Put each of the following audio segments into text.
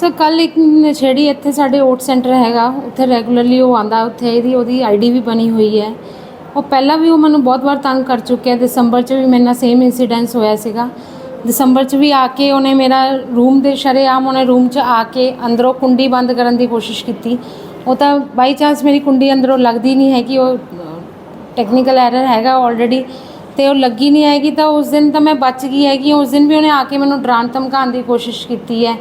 Sir ਕੱਲ ਇੱਕ ਨਸ਼ੇੜੀ ਇੱਥੇ ਸਾਡੇ ਓਟ ਸੈਂਟਰ ਹੈਗਾ, ਉੱਥੇ ਰੈਗੂਲਰਲੀ ਉਹ ਆਂਦਾ ਉੱਥੇ ਇਹਦੀ ਉਹਦੀ ਆਈਡੀ ਵੀ ਬਣੀ ਹੋਈ ਹੈ। ਉਹ ਪਹਿਲਾਂ ਵੀ ਉਹ ਮੈਨੂੰ ਬਹੁਤ ਵਾਰ ਤੰਗ ਕਰ ਚੁੱਕਿਆ ਦਸੰਬਰ 'ਚ ਵੀ ਮੇਰੇ ਨਾਲ ਸੇਮ ਇਨਸੀਡੈਂਸ ਹੋਇਆ ਸੀਗਾ। ਦਸੰਬਰ 'ਚ ਵੀ ਆ ਕੇ ਉਹਨੇ ਮੇਰਾ ਰੂਮ ਦੇ ਸ਼ਰੇਆਮ ਉਹਨੇ ਰੂਮ 'ਚ ਆ ਕੇ ਅੰਦਰੋਂ ਕੁੰਡੀ ਬੰਦ ਕਰਨ ਦੀ ਕੋਸ਼ਿਸ਼ ਕੀਤੀ। ਉਹ ਤਾਂ ਬਾਈ ਚਾਂਸ ਮੇਰੀ ਕੁੰਡੀ ਅੰਦਰੋਂ ਲੱਗਦੀ ਨਹੀਂ ਹੈਗੀ, ਉਹ ਟੈਕਨੀਕਲ ਐਰਰ ਹੈਗਾ ਆਲਰੇਡੀ ਤੇ ਉਹ ਲੱਗੀ ਨਹੀਂ ਹੈਗੀ ਤਾਂ ਉਸ ਦਿਨ ਤਾਂ ਮੈਂ ਬਚ ਗਈ ਹੈਗੀ। ਉਸ ਦਿਨ ਵੀ ਉਹਨੇ ਆ ਕੇ ਮੈਨੂੰ ਡਰਾਉਣ ਧਮਕਾਉਣ ਦੀ ਕੋਸ਼ਿਸ਼ ਕੀਤੀ ਹੈ।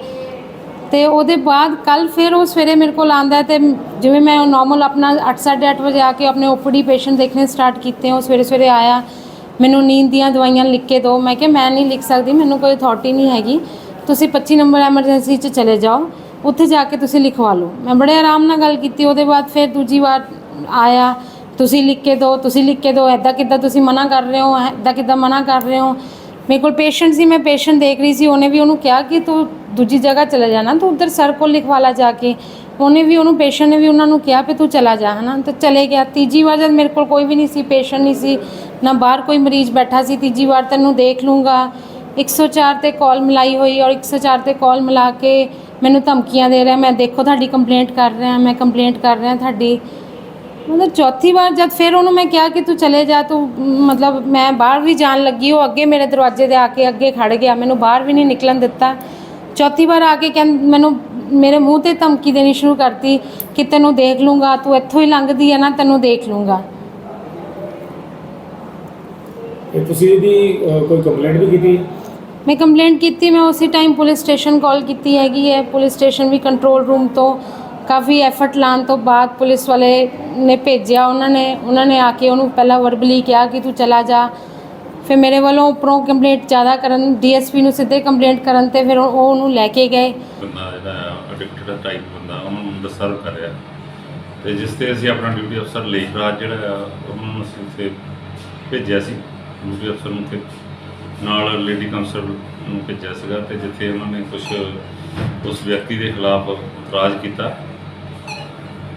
ਤੇ ਉਹਦੇ ਬਾਅਦ ਕੱਲ ਫਿਰ ਉਹ ਸਵੇਰੇ ਮੇਰੇ ਕੋਲ ਆਂਦਾ ਹੈ ਤੇ ਜਿਵੇਂ ਮੈਂ ਨਾਰਮਲ ਆਪਣਾ 8:30 ਵਜੇ ਆ ਕੇ ਆਪਣੇ ਓਪੀਡੀ ਪੇਸ਼ੈਂਟ ਦੇਖਣੇ ਸਟਾਰਟ ਕੀਤੇ ਉਹ ਸਵੇਰੇ ਸਵੇਰੇ ਆਇਆ, ਮੈਨੂੰ ਨੀਂਦ ਦੀਆਂ ਦਵਾਈਆਂ ਲਿਖ ਕੇ ਦਿਓ। ਮੈਂ ਕਿਹਾ, ਮੈਂ ਨਹੀਂ ਲਿਖ ਸਕਦੀ, ਮੈਨੂੰ ਕੋਈ ਅਥਾਰਟੀ ਨਹੀਂ ਹੈਗੀ। ਤੁਸੀਂ 25 ਨੰਬਰ ਐਮਰਜੈਂਸੀ 'ਚ ਚਲੇ ਜਾਓ। ਉੱਥੇ ਜਾ ਕੇ ਤੁਸੀਂ ਲਿਖਵਾ ਲਓ। ਮੈਂ ਬੜੇ ਆਰਾਮ ਨਾਲ ਗੱਲ ਕੀਤੀ, ਉਹਦੇ ਬਾਅਦ ਫਿਰ ਦੂਜੀ ਵਾਰ ਆਇਆ, ਤੁਸੀਂ ਲਿਖ ਕੇ ਦਿਓ, ਤੁਸੀਂ ਲਿਖ ਕੇ ਦਿਓ ਐਦਾਂ ਕਿੱਦਾਂ ਤੁਸੀਂ ਮਨਾ ਕਰ ਰਹੇ ਹੋ ਐਦਾਂ ਕਿੱਦਾਂ ਮਨਾ ਕਰ ਰਹੇ ਹੋ? ਮੇਰੇ ਕੋਲ ਪੇਸ਼ੈਂਟ ਸੀ, ਮੈਂ ਪੇਸ਼ੈਂਟ ਦੇਖ ਰਹੀ ਸੀ, ਉਹਨੇ ਵੀ ਉਹਨੂੰ ਕਿਹਾ ਕਿ ਤੂੰ ਦੂਜੀ ਜਗ੍ਹਾ ਚਲਾ ਜਾਣਾ ਤੂੰ ਉਧਰ ਸਰ ਕੋਲ ਲਿਖਵਾ ਲਾ ਜਾ ਕੇ। ਉਹਨੇ ਵੀ, ਉਹਨੂੰ ਪੇਸ਼ੈਂਟ ਨੇ ਵੀ ਉਹਨਾਂ ਨੂੰ ਕਿਹਾ ਵੀ ਤੂੰ ਚਲਾ ਜਾ, ਹਨਾ? ਤਾਂ ਚਲੇ ਗਿਆ। ਤੀਜੀ ਵਾਰ ਜਦ ਮੇਰੇ ਕੋਲ ਕੋਈ ਵੀ ਨਹੀਂ ਸੀ ਪੇਸ਼ੈਂਟ ਨਹੀਂ ਸੀ, ਨਾ ਬਾਹਰ ਕੋਈ ਮਰੀਜ਼ ਬੈਠਾ ਸੀ, ਤੀਜੀ ਵਾਰ ਤੈਨੂੰ ਦੇਖ ਲੂੰਗਾ। 104 ਤੇ ਕਾਲ ਮਿਲਾਈ ਹੋਈ ਔਰ 104 ਤੇ ਕਾਲ ਮਿਲਾ ਕੇ ਮੈਨੂੰ ਧਮਕੀਆਂ ਦੇ ਰਿਹਾ, ਮੈਂ ਦੇਖੋ, ਤੁਹਾਡੀ ਕੰਪਲੇਂਟ ਕਰ ਰਿਹਾ, ਮੈਂ ਕੰਪਲੇਂਟ ਕਰ ਰਿਹਾ ਤੁਹਾਡੀ। ਮਤਲਬ ਚੌਥੀ ਵਾਰ ਜਦ ਫਿਰ ਉਹਨੂੰ ਮੈਂ ਕਿਹਾ ਕਿ ਤੂੰ ਚਲੇ ਜਾ, ਤੂੰ, ਮਤਲਬ ਮੈਂ ਬਾਹਰ ਵੀ ਜਾਣ ਲੱਗੀ, ਉਹ ਅੱਗੇ ਮੇਰੇ ਦਰਵਾਜ਼ੇ ਦੇ ਆ ਕੇ ਅੱਗੇ ਖੜ ਗਿਆ। ਮੈਨੂੰ ਬਾਹਰ ਵੀ ਨਹੀਂ ਨਿਕਲਣ ਦਿੱਤਾ। ਚੌਥੀ ਵਾਰ ਆ ਕੇ ਕਹਿੰ ਮੈਨੂੰ ਮੇਰੇ ਮੂੰਹ ਤੇ ਧਮਕੀ ਦੇਣੀ ਸ਼ੁਰੂ ਕਰਤੀ ਕਿ ਤੈਨੂੰ ਦੇਖ ਲੂੰਗਾ ਤੂੰ ਇੱਥੋਂ ਹੀ ਲੰਘਦੀ ਹੈ ਨਾ ਤੈਨੂੰ ਦੇਖ ਲੂੰਗਾ। ਤੇ ਤੁਸੀਂ ਇਹਦੀ ਅਹ, ਕੋਈ ਕੰਪਲੇਂਟ ਵੀ ਕੀਤੀ? ਮੈਂ ਕੰਪਲੇਂਟ ਕੀਤੀ ਮੈਂ ਉਸੇ ਟਾਈਮ ਪੁਲਿਸ ਸਟੇਸ਼ਨ ਕਾਲ ਕੀਤੀ ਹੈਗੀ ਹੈ। ਪੁਲਿਸ ਸਟੇਸ਼ਨ ਵੀ ਕੰਟਰੋਲ ਰੂਮ ਤੋਂ ਕਾਫੀ ਐਫਰਟ ਲਾਉਣ ਤੋਂ ਬਾਅਦ ਪੁਲਿਸ ਵਾਲੇ ਨੇ ਭੇਜਿਆ ਉਹਨਾਂ ਨੇ। ਉਹਨਾਂ ਨੇ ਆ ਕੇ ਉਹਨੂੰ ਪਹਿਲਾਂ ਵਰਬਲੀ ਕਿਹਾ ਕਿ ਤੂੰ ਚਲਾ ਜਾ। ਫਿਰ ਮੇਰੇ ਵੱਲੋਂ ਉੱਪਰੋਂ ਕੰਪਲੇਂਟ ਜ਼ਿਆਦਾ ਕਰਨ ਡੀਐਸਪੀ ਨੂੰ ਸਿੱਧੇ ਕੰਪਲੇਂਟ ਕਰਨ ਤੇ ਫਿਰ ਉਹ ਉਹ ਉਹਨੂੰ ਲੈ ਕੇ ਗਏ। ਬੰਦਾ ਜਿਹੜਾ ਐਡਿਕਟਡ ਟਾਈਪ ਬੰਦਾ, ਉਹਨੂੰ ਅੰਦਰ ਸਰਵ ਕਰ ਰਿਹਾ ਤੇ ਜਿਸ ਤੇ ਅਸੀਂ ਆਪਣਾ ਡਿਊਟੀ ਅਫਸਰ ਲੇਖ ਰਾਜ ਜਿਹੜਾ ਆ, ਉਹਨਾਂ ਨੂੰ ਅਸੀਂ ਉੱਥੇ ਭੇਜਿਆ ਸੀ। ਡਿਊਟੀ ਅਫਸਰ ਨੂੰ ਤੇ ਨਾਲ ਲੇਡੀ ਕਾਂਸਲ ਨੂੰ ਭੇਜਿਆ ਸੀਗਾ ਤੇ ਜਿੱਥੇ ਉਹਨਾਂ ਨੇ ਕੁਝ ਉਸ ਵਿਅਕਤੀ ਦੇ ਖਿਲਾਫ ਇਤਰਾਜ਼ ਕੀਤਾ।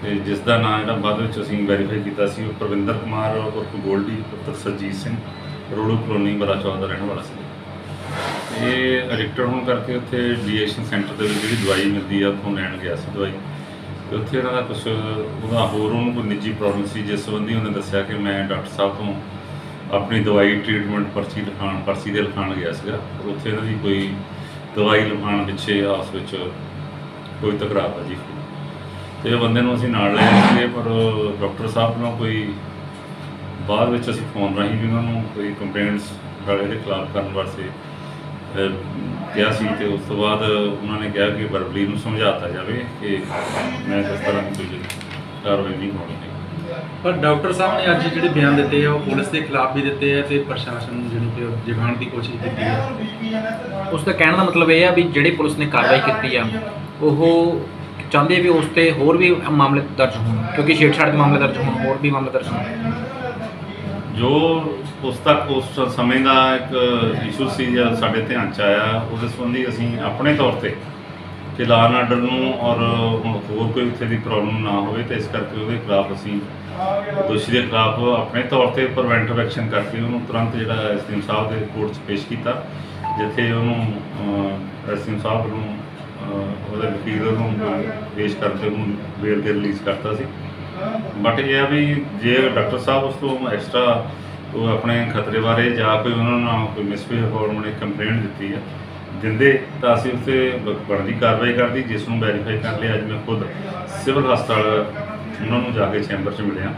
ਤੇ ਜਿਸ ਦਾ ਨਾਮ ਜਿਹੜਾ ਬਾਅਦ ਵਿੱਚ ਅਸੀਂ ਵੈਰੀਫਾਈ ਕੀਤਾ ਸੀ, ਉਹ ਪ੍ਰਵਿੰਦਰ ਕੁਮਾਰ ਉਰਫ ਗੋਲਡੀ ਪੁੱਤਰ ਸਰਜੀਤ ਸਿੰਘ। ਰੋੜੂ ਕਲੋਨੀ ਬਰਾਚੌਰ ਦਾ ਰਹਿਣ ਵਾਲਾ ਸੀ। ਇਹ ਐਡਿਕਟਡ ਹੋਣ ਕਰਕੇ ਉੱਥੇ ਡੀਐਕਸ਼ਨ ਸੈਂਟਰ ਦੇ ਵਿੱਚ ਜਿਹੜੀ ਦਵਾਈ ਮਿਲਦੀ ਆ, ਉੱਥੋਂ ਲੈਣ ਗਿਆ ਸੀ ਦਵਾਈ। ਤੇ ਉੱਥੇ ਇਹਨਾਂ ਦਾ ਕੁਝ ਉਹਦਾ ਹੋਰ ਉਹਨੂੰ ਕੋਈ ਨਿੱਜੀ ਪ੍ਰੋਬਲਮ ਸੀ, ਜਿਸ ਸੰਬੰਧੀ ਉਹਨੇ ਦੱਸਿਆ ਕਿ ਮੈਂ ਡਾਕਟਰ ਸਾਹਿਬ ਤੋਂ ਆਪਣੀ ਦਵਾਈ ਟ੍ਰੀਟਮੈਂਟ ਪਰਚੀ ਲਿਖਾਉਣ ਪਰਚੀ ਦੇ ਲਿਖਾਉਣ ਗਿਆ ਸੀਗਾ। ਉੱਥੇ ਇਹਨਾਂ ਦੀ ਕੋਈ ਦਵਾਈ ਲਿਖਾਉਣ ਪਿੱਛੇ ਆਪਸ ਵਿੱਚ ਕੋਈ ਤਕਰਾਰਬਾਜੀ ਹੋਈ। ਤੇ ਉਹ ਬੰਦੇ ਨੂੰ ਅਸੀਂ ਨਾਲ ਲੈ ਗਏ ਪਰ ਡਾਕਟਰ ਸਾਹਿਬ ਨੂੰ ਕੋਈ ਬਾਅਦ ਵਿੱਚ ਅਸੀਂ ਫੋਨ ਰਾਹੀਂ ਵੀ ਉਹਨਾਂ ਨੂੰ ਕੋਈ ਕੰਪਲੇਂਟਸ ਵਾਲੇ ਦੇ ਖਿਲਾਫ ਕਰਨ ਵਾਸਤੇ ਕਿਹਾ ਸੀ ਤੇ ਉਸ ਤੋਂ ਬਾਅਦ ਉਹਨਾਂ ਨੇ ਕਿਹਾ ਕਿ ਵਰਬਲੀ ਨੂੰ ਸਮਝਾਤਾ ਜਾਵੇ ਕਿ ਮੈਂ ਇਸ ਤਰ੍ਹਾਂ ਦੀ ਕੋਈ ਕਾਰਵਾਈ ਨਹੀਂ ਹੋਣੀ ਹੈ ਪਰ ਡਾਕਟਰ ਸਾਹਿਬ ਨੇ ਅੱਜ ਜਿਹੜੇ ਬਿਆਨ ਦਿੱਤੇ ਆ ਉਹ ਪੁਲਿਸ ਦੇ ਖਿਲਾਫ ਵੀ ਦਿੱਤੇ ਆ ਤੇ ਪ੍ਰਸ਼ਾਸਨ ਨੂੰ ਜਿਹੜੀ ਕਿ ਜਗਾਉਣ ਦੀ ਕੋਸ਼ਿਸ਼ ਕੀਤੀ ਹੈ ਉਸ ਦਾ ਕਹਿਣ ਦਾ ਮਤਲਬ ਇਹ ਆ ਵੀ ਜਿਹੜੀ ਪੁਲਿਸ ਨੇ ਕਾਰਵਾਈ ਕੀਤੀ ਆ ਉਹ ਚਾਹੁੰਦੇ ਵੀ ਉਸ ਤੇ ਹੋਰ ਵੀ ਮਾਮਲੇ ਦਰਜ ਹੋਣ ਕਿਉਂਕਿ ਛੇੜਛਾੜ ਦੇ ਮਾਮਲੇ ਦਰਜ ਹੋਣ ਹੋਰ ਵੀ ਮਾਮਲੇ ਦਰਜ ਹੋਣ। ਜੋ ਉਸ ਤੱਕ ਉਸ ਸਮੇਂ ਦਾ ਇੱਕ ਇਸ਼ੂ ਸੀ ਜਾਂ ਸਾਡੇ ਧਿਆਨ ਚ ਆਇਆ, ਉਹਦੇ ਸੰਬੰਧੀ ਅਸੀਂ ਆਪਣੇ ਤੌਰ ਤੇ ਕਿ ਲਾਅ ਐਂਡ ਆਰਡਰ ਨੂੰ ਔਰ ਹੁਣ ਹੋਰ ਕੋਈ ਉੱਥੇ ਦੀ ਪ੍ਰੋਬਲਮ ਨਾ ਹੋਵੇ ਤੇ ਇਸ ਕਰਕੇ ਉਹਦੇ ਖਿਲਾਫ ਅਸੀਂ ਦੋਸ਼ੀ ਦੇ ਖਿਲਾਫ ਆਪਣੇ ਤੌਰ ਤੇ ਪ੍ਰੀਵੈਂਟਿਵ ਐਕਸ਼ਨ ਕਰਕੇ ਉਹਨੂੰ ਤੁਰੰਤ ਜਿਹੜਾ ਐਸਡੀਐਮ ਸਾਹਿਬ ਦੇ ਕੋਰਟ 'ਚ ਪੇਸ਼ ਕੀਤਾ, ਜਿੱਥੇ ਉਹਨੂੰ ਐਸਡੀਐਮ ਸਾਹਿਬ ਨੂੰ ਉਹਦੇ ਵਕੀਲ ਨੂੰ ਪੇਸ਼ ਕਰਕੇ ਉਹਨੂੰ ਬੇਲ ਤੇ ਰਿਲੀਜ਼ ਕਰਤਾ ਸੀ। ਬਟ ਇਹ ਆ ਵੀ ਜੇ ਡਾਕਟਰ ਸਾਹਿਬ ਉਸ ਤੋਂ ਐਕਸਟਰਾ ਉਹ ਆਪਣੇ ਖਤਰੇ ਬਾਰੇ ਜਾਂ ਕੋਈ ਉਹਨਾਂ ਨਾਲ ਕੋਈ ਮਿਸਬਿਹੇਵ ਹੋਣ ਨੇ ਕੰਪਲੇਂਟ ਦਿੱਤੀ ਆ, ਦਿੰਦੇ ਤਾਂ ਅਸੀਂ ਉੱਤੇ ਬਣਦੀ ਕਾਰਵਾਈ ਕਰਦੀ, ਜਿਸ ਨੂੰ ਵੈਰੀਫਾਈ ਕਰ ਲਿਆ ਅੱਜ ਮੈਂ ਖੁਦ ਸਿਵਲ ਹਸਪਤਾਲ ਉਹਨਾਂ ਨੂੰ ਜਾ ਕੇ ਚੈਂਬਰ 'ਚ ਮਿਲਿਆ।